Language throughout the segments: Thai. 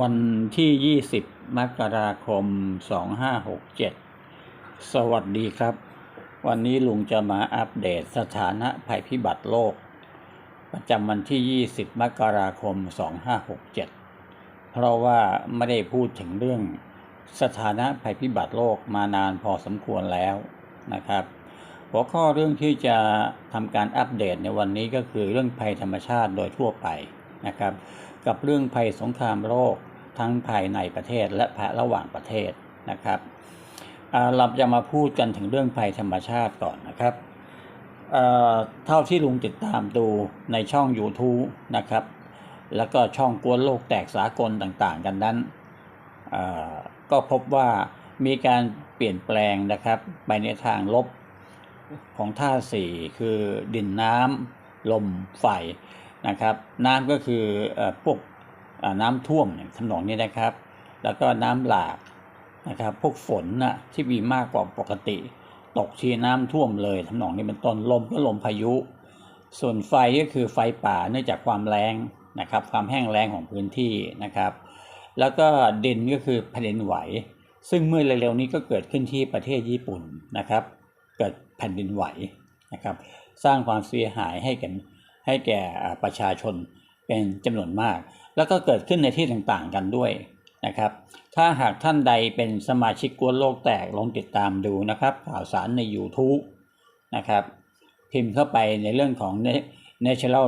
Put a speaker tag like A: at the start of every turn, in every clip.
A: วันที่ 20 มกราคม 2567 สวัสดีครับ วันนี้ลุงจะมาอัปเดตสถานะภัยพิบัติโลก ประจำวันที่ 20 มกราคม 2567 เพราะว่าไม่ได้พูดถึงเรื่องสถานะภัยพิบัติโลกมานานพอสมควรแล้วนะครับ หัวข้อเรื่องที่จะทำการอัปเดตในวันนี้ก็คือเรื่องภัยธรรมชาติโดยทั่วไปนะครับ กับเรื่องภัยสงครามโลกทั้งภายในประเทศและภายระหว่างประเทศนะครับอาเราจะมาพูดกันถึงเรื่องภัยธรรมชาติก่อนนะครับเอ่อเท่าที่ลุงติดตามดูในช่อง YouTube นะครับ แล้วก็ช่องกวนโลกแตกสากลต่างๆ กันนั้นเอ่อก็พบว่ามีการเปลี่ยนแปลงนะครับ ไปในทางลบของท่าสี่คือดินน้ำลมไฟ นะครับน้ำก็คือพวกน้ำท่วมเนี่ยทำนองนี้นะครับ แล้วก็น้ำหลากนะครับพวกฝนนะที่มีมากกว่าปกติ ตกทีน้ำท่วมเลยทำนนี้เป็นต้นลมก็ลมพายุ ส่วนไฟก็คือไฟป่าเนื่องจากความแรงนะครับความแห้งแล้งของพื้นที่นะครับ แล้วก็ดินก็คือแผ่นดินไหว ซึ่งเมื่อเร็วๆนี้ก็เกิดขึ้นที่ประเทศญี่ปุ่นนะครับ เกิดแผ่นดินไหวนะครับ สร้างความเสียหายให้แก่ ให้แก่ประชาชนเป็นจำนวนมาก แล้วก็เกิดขึ้นในที่ต่างๆกันด้วยนะครับ ถ้าหากท่านใดเป็นสมาชิกกวนโลกแตกลองติดตามดูนะครับ ข่าวสารใน YouTube นะครับพิมพ์เข้าไปในเรื่องของ natural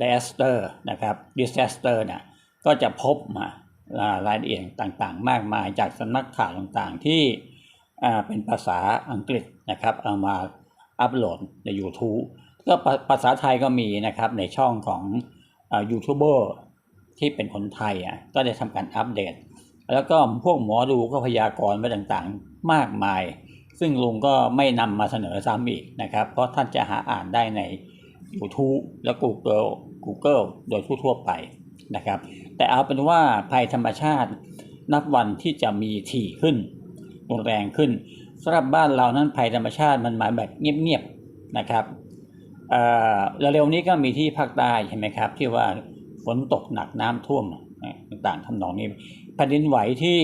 A: disaster นะครับ disaster เนี่ยก็จะพบมาอ่ารายละเอียดต่างๆ มากมายจากสำนักข่าวต่างๆ ที่เป็นภาษาอังกฤษนะครับเอามาอัปโหลดใน YouTube ก็ภาษาไทยก็มีนะครับในช่องของยูทูบเบอร์ที่เป็นคนไทยอะก็ได้ทำการอัปเดต แล้วก็พวกหมอดูก็พยากรณ์ไว้ต่างๆมากมาย ซึ่งลุงก็ไม่นำมาเสนอซ้ำอีกนะครับ เพราะท่านจะหาอ่านได้ใน YouTube และ Google Google โดยทั่วๆไปนะครับ แต่เอาเป็นว่าภัยธรรมชาตินับวันที่จะมีถี่ขึ้นรุนแรงขึ้นสำหรับบ้านเรานั้นภัยธรรมชาติมันมาแบบเงียบๆนะครับ เออเร็วๆนี้ก็มีที่ภาคใต้ใช่ไหมครับ ที่ว่าฝนตกหนักน้ำท่วมต่างๆทำนองนี้แผ่นดินไหวที่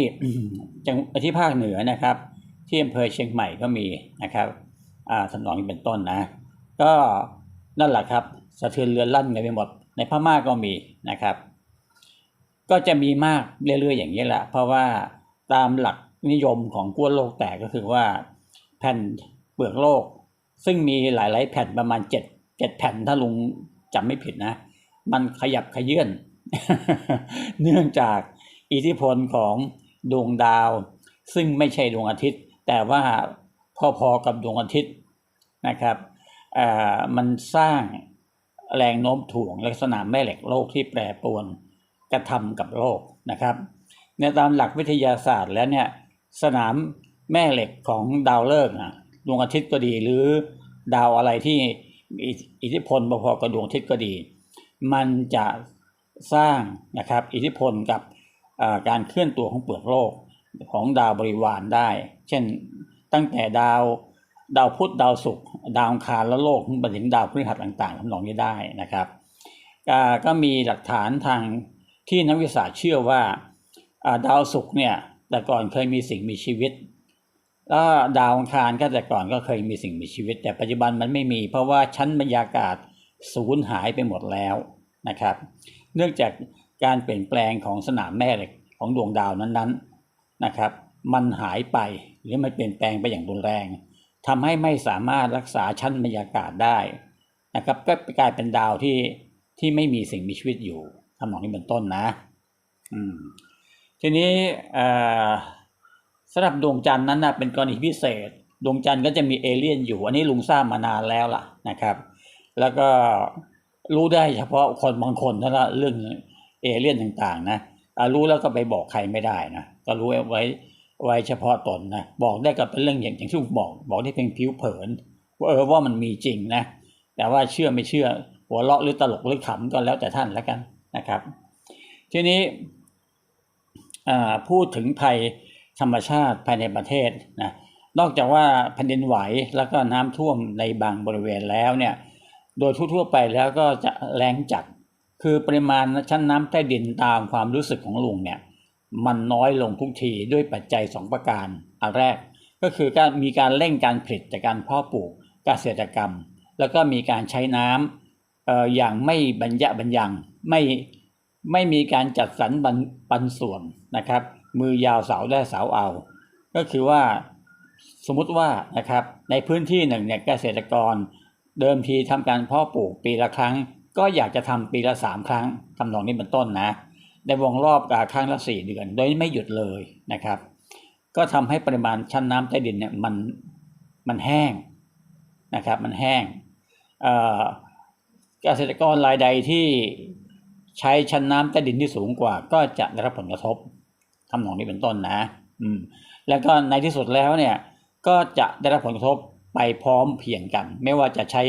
A: จังที่ภาคเหนือนะครับ ที่อำเภอเชียงใหม่ก็มีนะครับอ่าทำนองนี้เป็นต้นนะ ก็นั่นแหละครับสะเทือนเรือนลั่นกันไปหมดในพม่าก็มีนะครับ ก็จะมีมากเรื่อยๆอย่างนี้แหละ เพราะว่าตามหลักนิยมของกั้วโลกแตกก็คือว่าแผ่นเปลือกโลก ซึ่งมีหลายๆแผ่นประมาณเจ็ด เจ็ดแผ่นถ้าลุงจำไม่ผิดนะ มันขยับขยื่นเนื่องจากอิทธิพลของดวงดาว ซึ่งไม่ใช่ดวงอาทิตย์ แต่ว่าพอๆกับดวงอาทิตย์นะครับอ่อมันสร้างแรงโน้มถ่วงลักษณะแม่เหล็กโลกที่แปรปรวนกระทำกับโลกนะครับ ในตามหลักวิทยาศาสตร์แล้วเนี่ยสนามแม่เหล็กของดาวฤกษ์นะดวงอาทิตย์ก็ดีหรือดาวอะไรที่ อิทธิพลพอๆกับดวงอาทิตย์ก็ดี มันจะสร้างนะครับอิทธิพลกับการเคลื่อนตัวของเปลือกโลกของดาวบริวารได้ เช่นตั้งแต่ดาวดาวพุธดาวศุกร์ดาวคารและโลกไปถึงดาวพฤหัสต่างๆทำนองนี้ได้นะครับก็มีหลักฐานทางที่นักวิทยาเชื่อว่าดาวศุกร์เนี่ยแต่ก่อนเคยมีสิ่งมีชีวิต แล้วดาวอังคารก็แต่ก่อนก็เคยมีสิ่งมีชีวิต แต่ปัจจุบันมันไม่มี เพราะว่าชั้นบรรยากาศสูญหายไปหมดแล้วนะครับ เนื่องจากการเปลี่ยนแปลงของสนามแม่เหล็กของดวงดาวนั้นๆนะครับ มันหายไปหรือมันเปลี่ยนแปลงไปอย่างรุนแรงทำให้ไม่สามารถรักษาชั้นบรรยากาศได้นะครับ ก็กลายเป็นดาวที่ที่ไม่มีสิ่งมีชีวิตอยู่ทำนองนี้เป็นต้นนะ อืมทีนี้เอ่อ สำหรับดวงจันทร์นั้นนะเป็นกรณีพิเศษ ดวงจันทร์ก็จะมีเอเลี่ยนอยู่ อันนี้ลุงทราบมานานแล้วล่ะนะครับ แล้วก็รู้ได้เฉพาะคนบางคนเท่านั้นเรื่องเอเลี่ยนต่างๆนะรู้แล้วก็ไปบอกใครไม่ได้นะก็รู้ไว้ไว้เฉพาะตนนะบอกได้ก็เป็นเรื่องอย่างอย่างที่บอก บอกได้เพียงผิวเผินว่าเออว่ามันมีจริงนะแต่ว่าเชื่อไม่เชื่อหัวเราะหรือตลกหรือขำก็แล้วแต่ท่านแล้วกันนะครับ ทีนี้อ่าพูดถึงภัย ธรรมชาติภายในประเทศนะนอกจากว่าแผ่นดินไหวแล้วก็น้ำท่วมในบางบริเวณแล้วเนี่ยโดยทั่วๆไปแล้วก็จะแรงจัด คือปริมาณชั้นน้ำใต้ดินตามความรู้สึกของลุงเนี่ยมันน้อยลงทุกทีด้วยปัจจัยสองประการ อันแรกก็คือการมีการเร่งการผลิตจากการเพาะปลูกเกษตรกรรม แล้วก็มีการใช้น้ำเอ่ออย่างไม่บรรยะบรรยังไม่ไม่มีการจัดสรรปันส่วนนะครับ มือยาวเสาได้เสาเอา ก็คือว่าสมมุติว่านะครับในพื้นที่หนึ่งเนี่ยเกษตรกร เดิมทีทำการเพาะปลูกปีละครั้ง ก็อยากจะทำปีละสามครั้งทำนองนี้เป็นต้นนะในวงรอบกาครั้งละสี่เดือน โดยไม่หยุดเลยนะครับ ก็ทำให้ปริมาณชั้นน้ำใต้ดินเนี่ยมันมันแห้งนะครับมันแห้งเอ่อเกษตรกรรายใดที่ใช้ชั้นน้ำใต้ดินที่สูงกว่า ก็จะได้รับผลกระทบ ทำนองนี้เป็นต้นนะ อืม แล้วก็ในที่สุดแล้วเนี่ย ก็จะได้รับผลกระทบไปพร้อมเพียงกัน ไม่ว่าจะใช้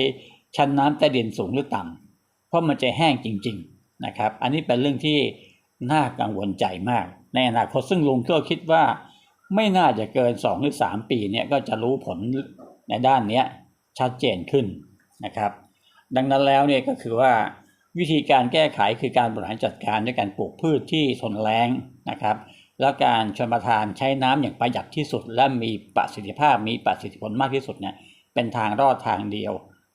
A: ชั้นน้ำใต้ดินสูงหรือต่ำเพราะมันจะแห้งจริง ๆนะครับ อันนี้เป็นเรื่องที่น่ากังวลใจมาก ในอนาคตซึ่งลุงก็คิดว่า ไม่น่าจะเกิน 2 หรือ 3 ปีเนี่ยก็จะรู้ผลในด้านนี้ชัดเจนขึ้นนะครับ ดังนั้นแล้วเนี่ยก็คือว่าวิธีการแก้ไขคือการบริหารจัดการด้วยการปลูกพืชที่ทนแล้งนะครับ แล้วการชนประทานใช้น้ำอย่างประหยัดที่สุด และมีประสิทธิภาพมีประสิทธิผลมากที่สุดเนี่ยเป็นทางรอดทางเดียว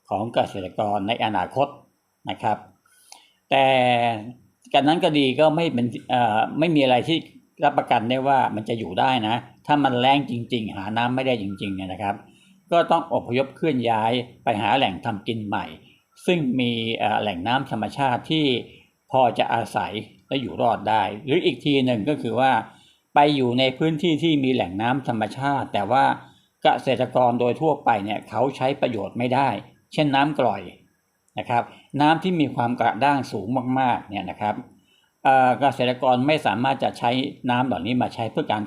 A: ของเกษตรกรในอนาคตนะครับ แต่การนั้นก็ดีก็ไม่เป็นเอ่อไม่มีอะไรที่รับประกันได้ว่ามันจะอยู่ได้นะ ถ้ามันแรงจริง ๆ หาน้ำไม่ได้จริงๆเนี่ยนะครับ ก็ต้องอพยพเคลื่อนย้ายไปหาแหล่งทำกินใหม่ ซึ่งมีแหล่งน้ำธรรมชาติที่พอจะอาศัยและอยู่รอดได้ หรืออีกทีหนึ่งก็คือว่า ไปอยู่ในพื้นที่ที่มีแหล่งน้ำธรรมชาติ แต่ว่าเกษตรกรโดยทั่วไปเนี่ยเขาใช้ประโยชน์ไม่ได้ เช่นน้ำกร่อยนะครับ น้ำที่มีความกระด้างสูงมากๆเนี่ยนะครับเกษตรกรไม่สามารถจะใช้น้ำเหล่านี้มาใช้เพื่อการ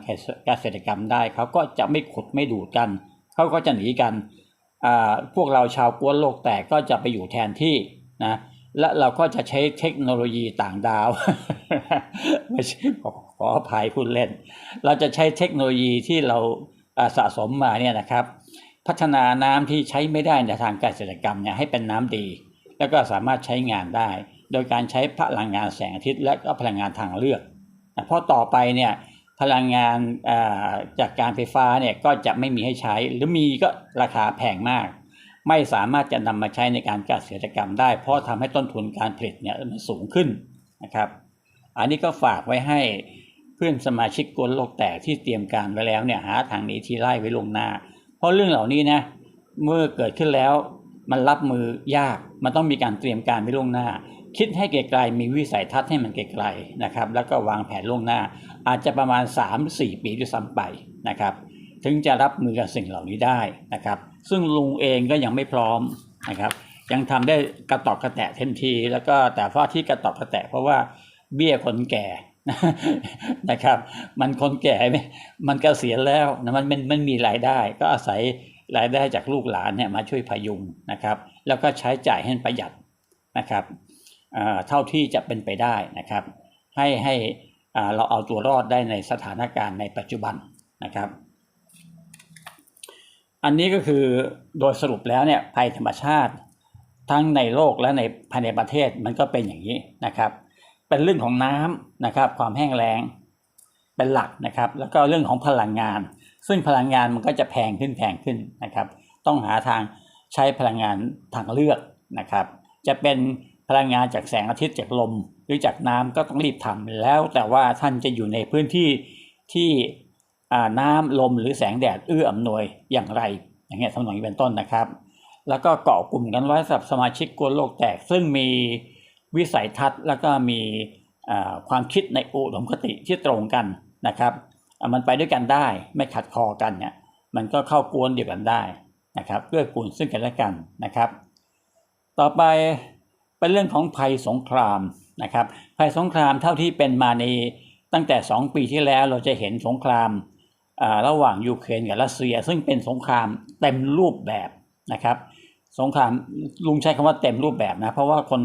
A: เกษตรกรรมได้ เขาก็จะไม่ขุดไม่ดูดกัน เขาก็จะหนีกันพวกเราชาวกวนโลกแตกก็จะไปอยู่แทนที่นะและเราก็จะใช้เทคโนโลยีต่างดาวไม่ใช่ ขออภัยพูดเล่น เราจะใช้เทคโนโลยีที่เราสะสมมาเนี่ยนะครับ พัฒนาน้ำที่ใช้ไม่ได้ในทางเกษตรกรรมเนี่ยให้เป็นน้ำดี แล้วก็สามารถใช้งานได้ โดยการใช้พลังงานแสงอาทิตย์และก็พลังงานทางเลือกเพราะต่อไปเนี่ยพลังงานาจากการไฟฟ้าเนี่ยก็จะไม่มีให้ใช้ หรือมีก็ราคาแพงมาก ไม่สามารถจะนำมาใช้ในการเกษตรกรรมได้ เพราะทำให้ต้นทุนการผลิตเนี่ยมันสูงขึ้นนะครับ อันนี้ก็ฝากไว้ให้ เพื่อนสมาชิกกวนโลกแตกที่เตรียมการไว้แล้วเนี่ยหาทางหนี้ทีไล่ไว้ลงหน้า เพราะเรื่องเหล่านี้นะเมื่อเกิดขึ้นแล้วมันรับมือยากมันต้องมีการเตรียมการไว้ล่วงหน้า คิดให้ไกลๆมีวิสัยทัศน์ให้มันไกลๆนะครับแล้วก็วางแผนล่วงหน้า อาจจะประมาณ 3-4 ปีด้วยซ้ำไปนะครับถึงจะรับมือกับสิ่งเหล่านี้ได้นะครับซึ่งลุงเองก็ยังไม่พร้อมนะครับยังทำได้กระตอกกระแตะเต็มที แล้วก็แต่เพราะที่กระตอกกระแตะเพราะว่าเบี้ยคนแก่ นะครับ มันคนแก่ไม่มันเกษียณแล้วนะมันมันมันมีรายได้ ก็อาศัยรายได้จากลูกหลานเนี่ยมาช่วยพยุงนะครับ แล้วก็ใช้จ่ายให้ประหยัดนะครับเท่าที่จะเป็นไปได้นะครับ ให้ให้เราเอาตัวรอดได้ในสถานการณ์ในปัจจุบันนะครับ อันนี้ก็คือโดยสรุปแล้วเนี่ยภัยธรรมชาติทั้งในโลกและในภายในประเทศมันก็เป็นอย่างนี้นะครับ เป็นเรื่องของน้ำนะครับความแห้งแล้งเป็นหลักนะครับ แล้วก็เรื่องของพลังงาน ซึ่งพลังงานมันก็จะแพงขึ้นแพงขึ้นนะครับ ต้องหาทางใช้พลังงานทางเลือกนะครับ จะเป็นพลังงานจากแสงอาทิตย์จากลม หรือจากน้ำก็ต้องรีบทำแล้วแต่ว่าท่านจะอยู่ในพื้นที่ที่น้ำลมหรือแสงแดดเอื้ออำนวยอย่างไร อย่างเงี้ยทำนองนี้เป็นต้นนะครับ แล้วก็เกาะกลุ่มกันไว้สำหรับสมาชิกกวนโลกแตกซึ่งมี วิสัยทัศน์ แล้วก็มีความคิดในอุดมคติที่ตรงกันนะครับ มันไปด้วยกันได้ไม่ขัดคอกันเนี่ยมันก็เข้ากวนเดียวกันได้นะครับเพื่อกูลซึ่งกันและกันนะครับ ต่อไปเป็นเรื่องของภัยสงครามนะครับ ภัยสงครามเท่าที่เป็นมาในตั้งแต่ 2 ปีที่แล้วเราจะเห็นสงครามระหว่างยูเครนกับรัสเซีย ซึ่งเป็นสงครามเต็มรูปแบบนะครับ สงครามลุงใช้คำว่าเต็มรูปแบบนะเพราะว่าคน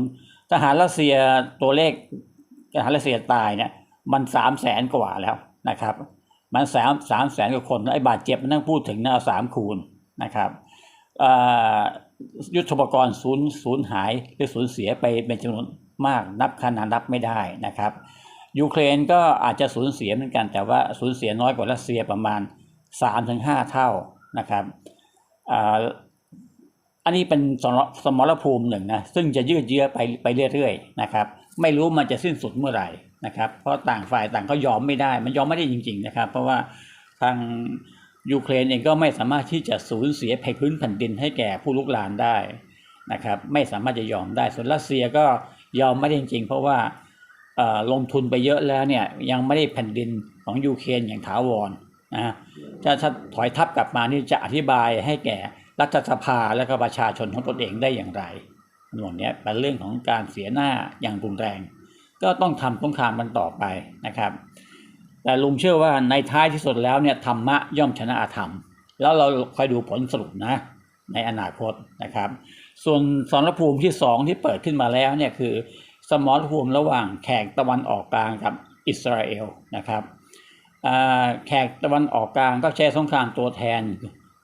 A: ทหารรัสเซียตัวเลขทหารรัสเซียตายเนี่ย มันสามแสนกว่าแล้วนะครับ มันสามสามแสนกว่าคนไอ้บาดเจ็บมันต้องพูดถึงนะเอาสามคูณนะครับยุทธปกรณ์ศูนย์ศูนย์หายหรือสูญเสียไปเป็นจำนวนมากนับขนาดนับไม่ได้นะครับยูเครนก็อาจจะสูญเสียเหมือนกันแต่ว่าสูญเสียน้อยกว่ารัสเซียประมาณ 3-5 เท่านะครับ อันนี้เป็นสมรสมรภูมิหนึ่งนะซึ่งจะยืดเยื้อไปไปเรื่อยๆนะครับ ไม่รู้มันจะสิ้นสุดเมื่อไหร่นะครับ เพราะต่างฝ่ายต่างก็ยอมไม่ได้ มันยอมไม่ได้จริง ๆนะครับ เพราะว่าทางยูเครนเองก็ไม่สามารถที่จะสูญเสียแผ่นพื้นแผ่นดินให้แก่ผู้ลุกลานได้นะครับ ไม่สามารถจะยอมได้ ส่วนรัสเซียก็ยอมไม่ได้จริง ๆ เพราะว่าเออลงทุนไปเยอะแล้วเนี่ยยังไม่ได้แผ่นดินของยูเครนอย่างถาวรนะถ้าถอยทับกลับมานี่จะอธิบายให้แก่ รัฐสภาและก็ประชาชนของตนเองได้อย่างไรหน่วงนี้เป็นเรื่องของการเสียหน้าอย่างรุนแรง ก็ต้องทำสงครามมันต่อไปนะครับ แต่ลุงเชื่อว่าในท้ายที่สุดแล้วเนี่ยธรรมะย่อมชนะอธรรม แล้วเราคอยดูผลสรุปนะในอนาคตนะครับ ส่วนสมรภูมิที่สองที่เปิดขึ้นมาแล้วเนี่ยคือสมรภูมิระหว่างแขกตะวันออกกลางกับอิสราเอลนะครับแขกตะวันออกกลางก็ใช้สงครามตัวแทน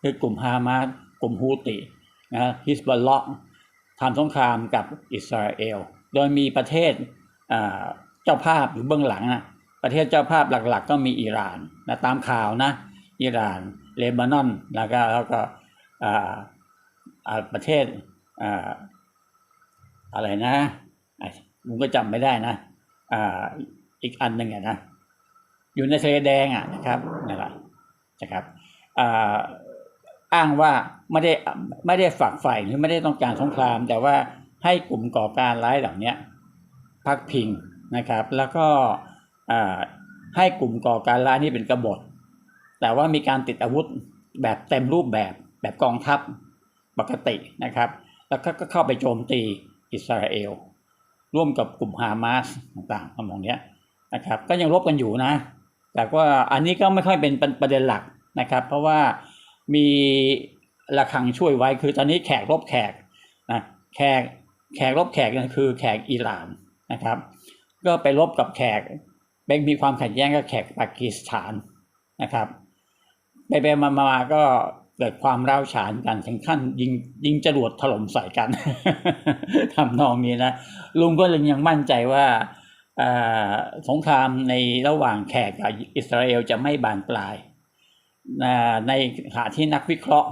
A: คือกลุ่มฮามาส กลุ่มฮูตินะฮิสบอลเลาะทำสงครามกับอิสราเอล โดยมีประเทศเจ้าภาพอยู่เบื้องหลังนะประเทศเจ้าภาพหลักๆ ก็มีอิหร่านนะตามข่าวนะอิหร่านเลบานอนแล้วก็แล้วก็ประเทศอะไรนะผมก็จำไม่ได้นะอีกอันหนึ่งอะนะอยู่ในทะเลแดงอะนะครับนั่นแหละนะครับ อ้างว่าไม่ได้ไม่ได้ฝักใฝ่หรือไม่ได้ต้องการสงคราม แต่ว่าให้กลุ่มก่อการร้ายเหล่านี้พักพิงนะครับ แล้วก็ให้กลุ่มก่อการร้ายนี่เป็นกบฏ แต่ว่ามีการติดอาวุธแบบเต็มรูปแบบแบบกองทัพปกตินะครับ แล้วก็เข้าไปโจมตีอิสราเอล ร่วมกับกลุ่มฮามาสต่างๆทำนองเนี้ยนะครับ ก็ยังรบกันอยู่นะ แต่ว่าอันนี้ก็ไม่ค่อยเป็นประเด็นหลักนะครับ เพราะว่า มีระฆังช่วยไว้คือตอนนี้แขกรบแขกนะแขกแขกรบแขกนั่นคือแขกอิหร่านนะครับ ก็ไปรบกับแขกเบงมีความขัดแย้งกับแขกปากีสถานนะครับไปไปมามาก็เกิดความร้าวฉานกันถึงขั้นยิงยิงจรวดถล่มใส่กันทำนองนี้นะลุงก็เลยยังมั่นใจว่าสงครามในระหว่างแขกกับอิสราเอลจะไม่บานปลาย ในขณะที่นักวิเคราะห์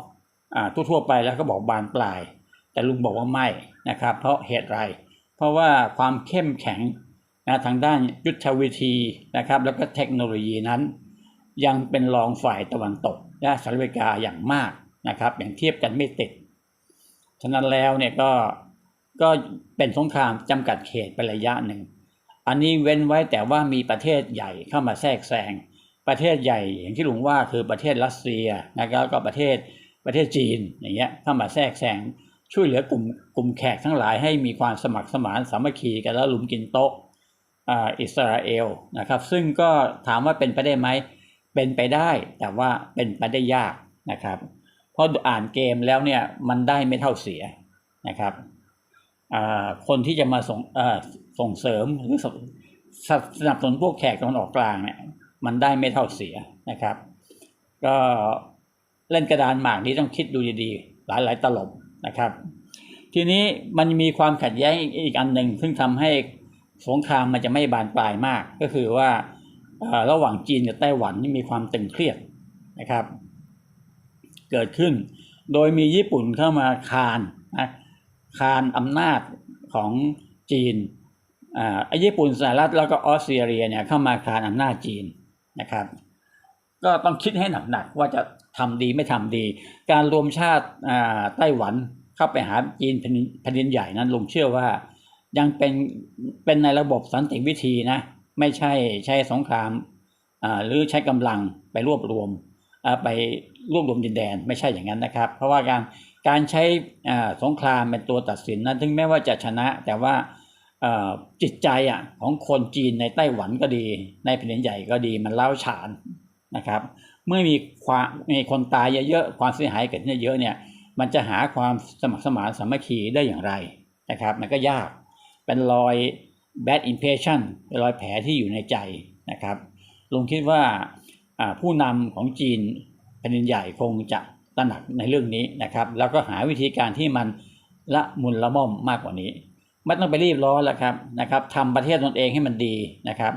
A: ทั่วๆไปแล้วก็บอกบานปลาย แต่ลุงบอกว่าไม่นะครับ เพราะเหตุไร เพราะว่าความเข้มแข็งนะทางด้านยุทธวิธีนะครับ แล้วก็เทคโนโลยีนั้น ยังเป็นรองฝ่ายตะวันตกและสหรัฐอเมริกาอย่างมากนะครับ อย่างเทียบกันไม่ติด ฉะนั้นแล้วเนี่ยก็ก็เป็นสงครามจำกัดเขตไประยะหนึ่ง อันนี้เว้นไว้แต่ว่ามีประเทศใหญ่เข้ามาแทรกแซง ประเทศใหญ่อย่างที่ลุงว่าคือประเทศรัสเซียนะครับแล้วก็ประเทศประเทศจีนอย่างเงี้ยเข้ามาแทรกแซงช่วยเหลือกลุ่มกลุ่มแขกทั้งหลายให้มีความสมัครสมานสามัคคีกันแล้วลุมกินโต๊ะอิสราเอลนะครับ ซึ่งก็ถามว่าเป็นไปได้ไหมเป็นไปได้ แต่ว่าเป็นไปได้ยากนะครับเพราะอ่านเกมแล้วเนี่ยมันได้ไม่เท่าเสียนะครับคนที่จะมาส่งส่งเสริมหรือสสสนับสนุนพวกแขกตะวันออกกลางเนี่ย มันได้ไม่เท่าเสียนะครับ ก็เล่นกระดานหมากนี้ต้องคิดดูดีๆ หลายๆตลบนะครับ ทีนี้มันมีความขัดแย้งอีกอันหนึ่งซึ่งทำให้สงครามมันจะไม่บานปลายมาก ก็คือว่าระหว่างจีนกับไต้หวันนี่มีความตึงเครียดนะครับ เกิดขึ้น โดยมีญี่ปุ่นเข้ามาคานนะคานอำนาจของจีนอ่าไอ้ญี่ปุ่นสหรัฐแล้วก็ออสเตรเลียเนี่ยเข้ามาคานอำนาจจีน นะครับ ก็ต้องคิดให้หนักๆว่าจะทำดีไม่ทำดี การรวมชาติไต้หวันเข้าไปหาจีนแผ่นดินใหญ่นั้นลุงเชื่อว่ายังเป็นเป็นในระบบสันติวิธีนะ ไม่ใช่ใช้สงครามหรือใช้กำลังไปรวบรวมไปรวบรวมดินแดนไม่ใช่อย่างนั้นนะครับ เพราะว่าการการใช้สงครามเป็นตัวตัดสินนั้นถึงแม้ว่าจะชนะ แต่ว่า จิตใจอะของคนจีนในไต้หวันก็ดี ในแผ่นดินใหญ่ก็ดีมันเล้าฉานนะครับ เมื่อมีความมีคนตายเยอะๆความเสียหายเกิดขึ้นเยอะๆเนี่ย มันจะหาความสมัครสมานสามัคคีได้อย่างไรนะครับ มันก็ยากเป็นรอย bad impression เป็นรอยแผลที่อยู่ในใจนะครับลุงคิดว่าอ่าผู้นำของจีนแผ่นดินใหญ่คงจะตระหนักในเรื่องนี้นะครับ แล้วก็หาวิธีการที่มันละมุนละม่อมมากกว่านี้ ไม่ต้องไปรีบร้อนแล้วครับนะครับทำประเทศตนเองให้มันดีนะครับ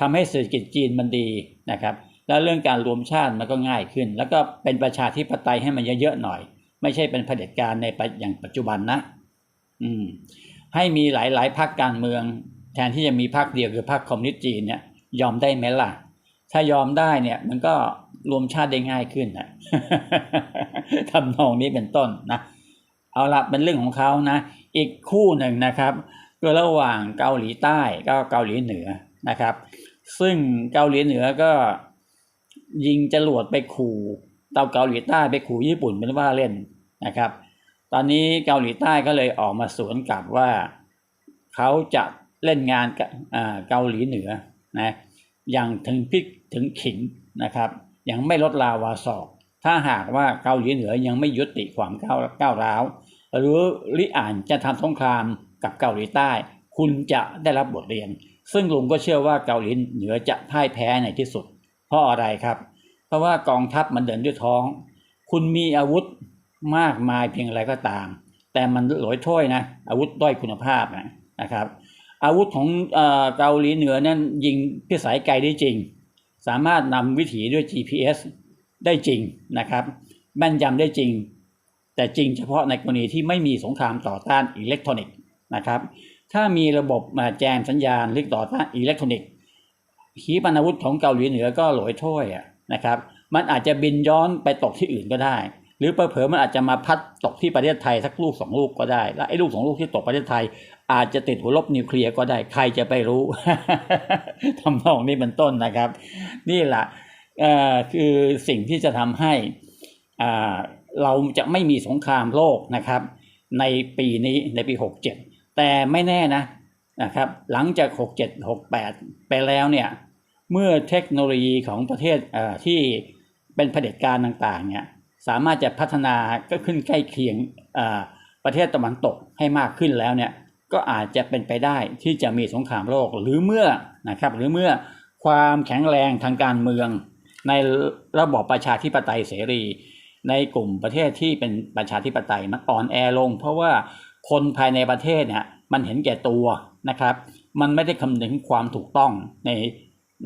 A: ทำให้เศรษฐกิจจีนมันดีนะครับ แล้วเรื่องการรวมชาติมันก็ง่ายขึ้น แล้วก็เป็นประชาธิปไตยให้มันเยอะๆหน่อย ไม่ใช่เป็นเผด็จการในอย่างปัจจุบันนะ อืมให้มีหลายๆพรรคการเมือง แทนที่จะมีพรรคเดียวคือพรรคคอมมิวนิสต์จีนเนี่ยยอมได้ไหมล่ะ ถ้ายอมได้เนี่ยมันก็รวมชาติได้ง่ายขึ้นนะทำนองนี้เป็นต้นนะ เอาละเป็นเรื่องของเขานะ อีกคู่หนึ่งนะครับก็ระหว่างเกาหลีใต้ก็เกาหลีเหนือนะครับ ซึ่งเกาหลีเหนือก็ยิงจรวดไปขู่เตาเกาหลีใต้ไปขู่ญี่ปุ่นเป็นว่าเล่นนะครับ ตอนนี้เกาหลีใต้ก็เลยออกมาสวนกลับว่าเขาจะเล่นงานกับอ่าเกาหลีเหนือนะอย่างถึงพริกถึงขิงนะครับ ยังไม่ลดลาวาศอก ถ้าหากว่าเกาหลีเหนือยังไม่ยุติความก้าวก้าวร้าว หรือลิอ่านจะทำสงครามกับเกาหลีใต้ คุณจะได้รับบทเรียน ซึ่งลุงก็เชื่อว่าเกาหลีเหนือจะพ่ายแพ้ในที่สุด เพราะอะไรครับ เพราะว่ากองทัพมันเดินด้วยท้อง คุณมีอาวุธมากมายเพียงไรก็ตาม แต่มันหลอยถ้วยนะ อาวุธด้อยคุณภาพนะนะครับ อาวุธของเออเกาหลีเหนือนั้นยิงพิสัยไกลได้จริง สามารถนำวิถีด้วย GPS ได้จริงนะครับแม่นยำได้จริง แต่จริงเฉพาะในกรณีที่ไม่มีสงครามต่อต้านอิเล็กทรอนิกส์นะครับ ถ้ามีระบบมาแจมสัญญาณหรือต่อต้านอิเล็กทรอนิกส์ขีปนาวุธของเกาหลีเหนือก็หลอยถ้วยนะครับ มันอาจจะบินย้อนไปตกที่อื่นก็ได้ หรือเผลอๆมันอาจจะมาพัดตกที่ประเทศไทยสักลูกสองลูกก็ได้ แล้วไอ้ลูกสองลูกที่ตกประเทศไทย อาจจะติดหัวลบนิวเคลียร์ก็ได้ ใครจะไปรู้ทำนองนี้เป็นต้นนะครับ นี่แหละคือสิ่งที่จะทำให้อ่า เราจะไม่มีสงครามโลกนะครับ ในปีนี้ในปี 67 แต่ไม่แน่นะนะครับ หลังจาก 67 68 ไปแล้วเนี่ยเมื่อเทคโนโลยีของประเทศเที่เป็นเผด็จการต่างๆเนี่ยสามารถจะพัฒนาก็ขึ้นใกล้เคียงประเทศตะวันตกให้มากขึ้นแล้วเนี่ยก็อาจจะเป็นไปได้ที่จะมีสงครามโลกหรือเมื่อนะครับหรือเมื่อความแข็งแรงทางการเมืองในระบอบประชาธิปไตยเสรี ในกลุ่มประเทศที่เป็นประชาธิปไตยมันอ่อนแอลง เพราะว่าคนภายในประเทศเนี่ยมันเห็นแก่ตัวนะครับ มันไม่ได้คำนึงความถูกต้องใน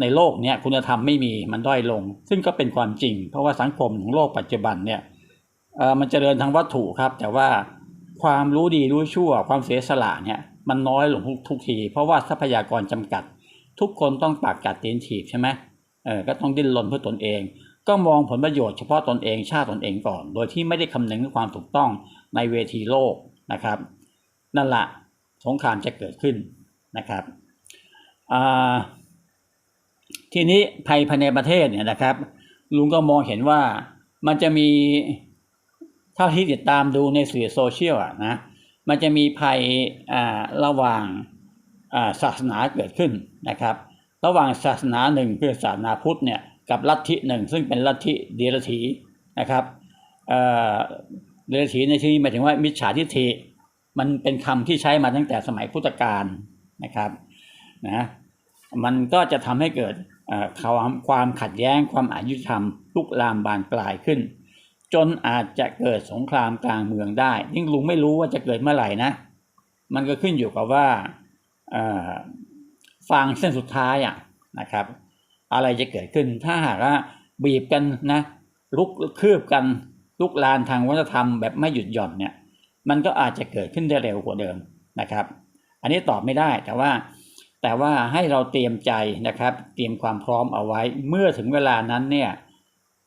A: ในโลกเนี้ยคุณธรรมไม่มีมันด้อยลง ซึ่งก็เป็นความจริง เพราะว่าสังคมของโลกปัจจุบันเนี่ยเออมันเจริญทางวัตถุครับ แต่ว่าความรู้ดีรู้ชั่ว ความเสียสละเนี่ยมันน้อยลงทุกทุกทีเพราะว่าทรัพยากรจำกัด ทุกคนต้องปากกัดเตีนถีบใช่ไหมเออก็ต้องดิ้นรนเพื่อตนเอง ก็มองผลประโยชน์เฉพาะตนเองชาติตนเองก่อน โดยที่ไม่ได้คำนึงถึงความถูกต้องในเวทีโลกนะครับ นั่นแหละสงครามจะเกิดขึ้นนะครับทีนี้ภัยภายในประเทศเนี่ยนะครับ ลุงก็มองเห็นว่ามันจะมีเท่าที่ติดตามดูในสื่อโซเชียลอะนะมันจะมีภัยระหว่างศาสนาเกิดขึ้นนะครับ ระหว่างศาสนาหนึ่งคือศาสนาพุทธเนี่ย กับลัทธิหนึ่ง ซึ่งเป็นลัทธิเดรัจฉีนะครับเดรัจฉีในที่นี้หมายถึงว่ามิจฉาทิฏฐิมันเป็นคำที่ใช้มาตั้งแต่สมัยพุทธกาลนะครับนะมันก็จะทำให้เกิดความความขัดแย้งความอายุธรรมลุกลามบานปลายขึ้น จนอาจจะเกิดสงครามกลางเมืองได้ยิ่งลุงไม่รู้ว่าจะเกิดเมื่อไหร่นะมันก็ขึ้นอยู่กับว่าฟางเส้นสุดท้ายอะนะครับ อะไรจะเกิดขึ้น ถ้าหากว่าบีบกันนะลุกคืบกันลุกลานทางวัฒนธรรมแบบไม่หยุดหย่อนเนี่ย มันก็อาจจะเกิดขึ้นได้เร็วกว่าเดิมนะครับ อันนี้ตอบไม่ได้แต่ว่าแต่ว่าให้เราเตรียมใจนะครับ เตรียมความพร้อมเอาไว้ เมื่อถึงเวลานั้นเนี่ย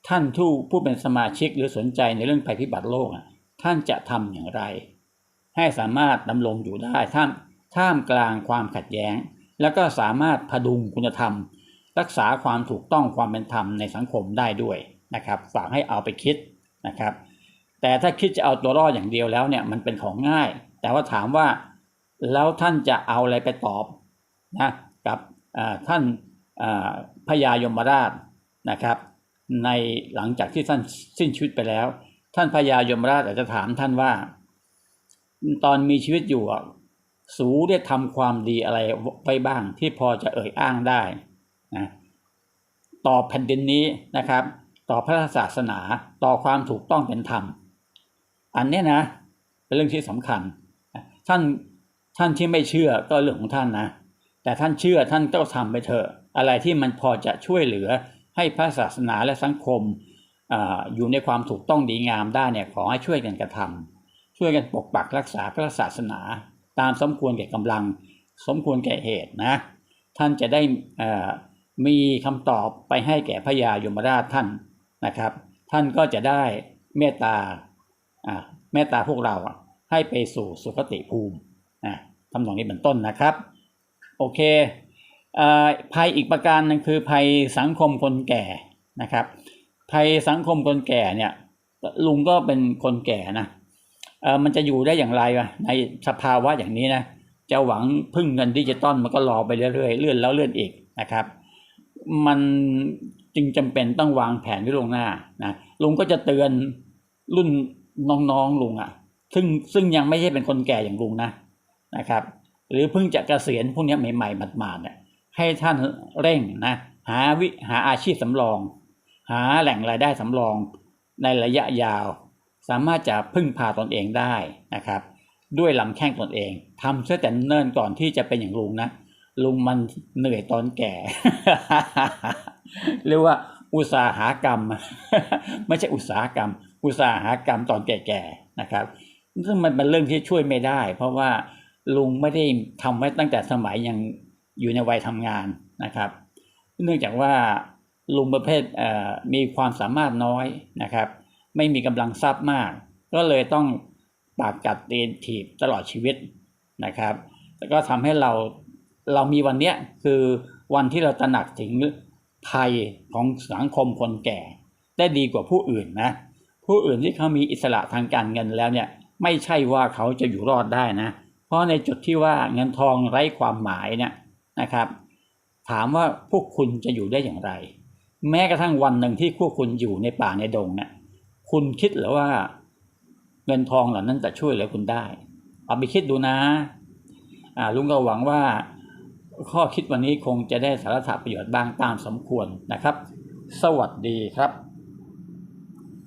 A: ท่านผู้ผู้เป็นสมาชิกหรือสนใจในเรื่องภัยพิบัติโลกท่านจะทำอย่างไร ให้สามารถดำรงอยู่ได้ท่ามท่ามกลางความขัดแย้ง แล้วก็สามารถพดุงคุณธรรม รักษาความถูกต้องความเป็นธรรมในสังคมได้ด้วยนะครับฝากให้เอาไปคิดนะครับ แต่ถ้าคิดจะเอาตัวรอดอย่างเดียวแล้วเนี่ยมันเป็นของง่าย แต่ว่าถามว่าแล้วท่านจะเอาอะไรไปตอบนะกับท่านพญายมราชนะครับ ในหลังจากที่ท่านสิ้นชีวิตไปแล้ว ท่านพญายมราชอาจจะถามท่านว่า ตอนมีชีวิตอยู่สูได้ทำความดีอะไรไว้บ้างที่พอจะเอ่ยอ้างได้ นะต่อแผ่นดินนี้นะครับ ต่อพระศาสนาต่อความถูกต้องเป็นธรรม อันนี้นะ เป็นเรื่องที่สำคัญ ท่านท่านที่ไม่เชื่อก็เรื่องของท่านนะ แต่ท่านเชื่อท่านก็ทำไปเถอะ อะไรที่มันพอจะช่วยเหลือให้พระศาสนาและสังคมออยู่ในความถูกต้องดีงามได้เนี่ยขอให้ช่วยกันกระทำช่วยกันปกปักรักษาพระศาสนา ตามสมควรแก่กำลัง สมควรแก่เหตุนะ ท่านจะได้อ่อ มีคำตอบไปให้แก่พระยายมราชท่านนะครับ ท่านก็จะได้เมตตาอ่าเมตตาพวกเราให้ไปสู่สุคติภูมินะทำนองนี้เป็นต้นนะครับ โอเคภัยอีกประการหนึงคือภัยสังคมคนแก่นะครับ ภัยสังคมคนแก่เนี่ยลุงก็เป็นคนแก่นะเออมันจะอยู่ได้อย่างไรวะในสภาวะอย่างนี้นะจะหวังพึ่งเงินดิจิตอลมันก็รอไปเรื่อยๆเลื่อนแล้วเลื่อนอีกนะครับ มันจึงจำเป็นต้องวางแผนไว้ลงหน้านะลุงก็จะเตือนรุ่นน้องๆลุงอะ่ะ ซึ่งซึ่งยังไม่ใช่เป็นคนแก่อย่างลุงนะนะครับ หรือเพิ่งจะเกษียณพวกนี้ใหม่ๆหมาดๆเนี่ยให้ท่านเร่งนะหาวิหาอาชีพสำรอง หาแหล่งรายได้สำรองในระยะยาว สามารถจะพึ่งพาตนเองได้นะครับ ด้วยลำแข้งตนเองทำเสียแต่เนิ่นก่อนที่จะเป็นอย่างลุงนะ ลุงมันเหนื่อยตอนแก่ เรียกว่า อุตสาหกรรม ไม่ใช่อุตสาหกรรม อุตสาหกรรมตอนแก่ๆนะครับ ซึ่งมันเป็นเรื่องที่ช่วยไม่ได้ เพราะว่าลุงไม่ได้ทำไว้ตั้งแต่สมัยยังอยู่ในวัยทำงานนะครับ เนื่องจากว่าลุงประเภทเอ่อมีความสามารถน้อยนะครับ ไม่มีกำลังทรัพย์มาก ก็เลยต้องปากกัดเตีนถีบตลอดชีวิตนะครับ แล้วก็ทำให้เรา เรามีวันเนี้ยคือวันที่เราตระหนักถึงภัยของสังคมคนแก่ ได้ดีกว่าผู้อื่นนะ ผู้อื่นที่เขามีอิสระทางการเงินแล้วเนี่ยไม่ใช่ว่าเขาจะอยู่รอดได้นะ เพราะในจุดที่ว่าเงินทองไร้ความหมายเนี่ยนะครับ ถามว่าพวกคุณจะอยู่ได้อย่างไร แม้กระทั่งวันหนึ่งที่พวกคุณอยู่ในป่าในดงเนี่ยคุณคิดหรือว่าเงินทองเหล่านั้นจะช่วยเหลือคุณได้ เอาไปคิดดูนะอ่าลุงก็หวังว่า ข้อคิดวันนี้คงจะได้สาระประโยชน์บ้างตามสมควรนะครับ สวัสดีครับ